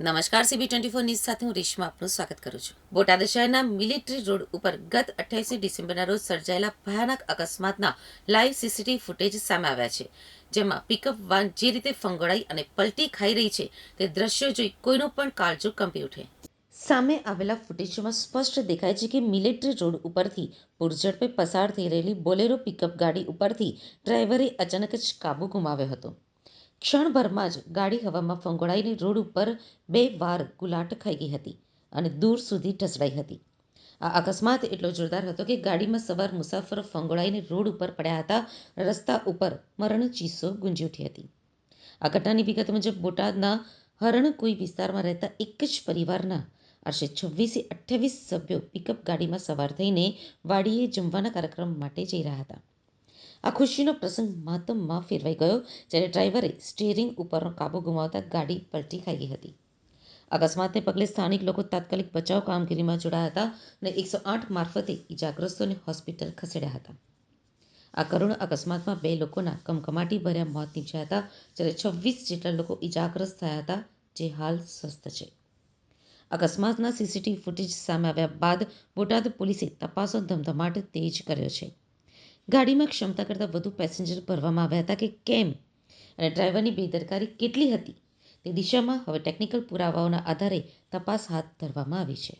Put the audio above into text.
નમસ્કાર CB twenty four news સાથે હું રેશમા આપનું સ્વાગત કરું છું. બોટાદ શહેરના મિલિટરી રોડ ઉપર ગત અઠ્યાવીસમી ડિસેમ્બરના રોજ સર્જાયેલા ભયાનક અકસ્માતના લાઈવ સીસીટીવી ફૂટેજ સામે આવ્યા છે, જેમાં પિકઅપ વાન જે રીતે ફંગોળાઈ અને પલટી ખાઈ રહી છે, તે દ્રશ્યો જોઈ કોઈનું પણ કાળજું કંપી ઉઠે. સામે આવેલા ફૂટેજમાં સ્પષ્ટ દેખાય છે કે મિલિટરી રોડ ઉપરથી પૂરઝડપે પસાર થઈ રહેલી બોલેરો પિકઅપ ગાડી ઉપરથી ડ્રાઈવરે અચાનક જ કાબુ ગુમાવ્યો હતો. ક્ષણભરમાં જ ગાડી હવામાં ફંગોળાઈને રોડ ઉપર બે વાર ગુલાટ ખાઈ ગઈ હતી અને દૂર સુધી ઢસડાઈ હતી. આ અકસ્માત એટલો જોરદાર હતો કે ગાડીમાં સવાર મુસાફરો ફંગોળાઈને રોડ ઉપર પડ્યા હતા, રસ્તા ઉપર મરણ ચીસો ગુંજી ઉઠી હતી. આ ઘટનાની વિગત મુજબ બોટાદના હરણકુઈ વિસ્તારમાં રહેતા એક જ પરિવારના આશરે છવ્વીસથી અઠ્યાવીસ સભ્યો પિકઅપ ગાડીમાં સવાર થઈને વાડીએ જમવાના કાર્યક્રમ માટે જઈ રહ્યા હતા. આ ખુશીનો પ્રસંગ માતમમાં ફેરવાઈ ગયો, જ્યારે ડ્રાઈવરે સ્ટીયરિંગ ઉપરનો કાબુ ગુમાવતા ગાડી પલટી ખાઈ ગઈ હતી. અકસ્માતને પગલે સ્થાનિક લોકો તાત્કાલિક બચાવ કામગીરીમાં જોડાયા હતા અને એકસો આઠ મારફતે ઇજાગ્રસ્તોને હોસ્પિટલ ખસેડ્યા હતા. આ કરુણ અકસ્માતમાં બે લોકોના કમકમાટી ભર્યા મોત નીપજ્યા હતા, જ્યારે છવ્વીસ જેટલા લોકો ઇજાગ્રસ્ત થયા હતા, જે હાલ સ્વસ્થ છે. અકસ્માતના સીસીટીવી ફૂટેજ સામે આવ્યા બાદ બોટાદ પોલીસે તપાસનો ધમધમાટ તેજ કર્યો છે. ગાડીમાં ક્ષમતા કરતાં વધુ પેસેન્જર ભરવામાં આવ્યા હતા કે કેમ? અને ડ્રાઈવરની બેદરકારી કેટલી હતી? તે દિશામાં હવે ટેકનિકલ પુરાવાઓના આધારે તપાસ હાથ ધરવામાં આવી છે.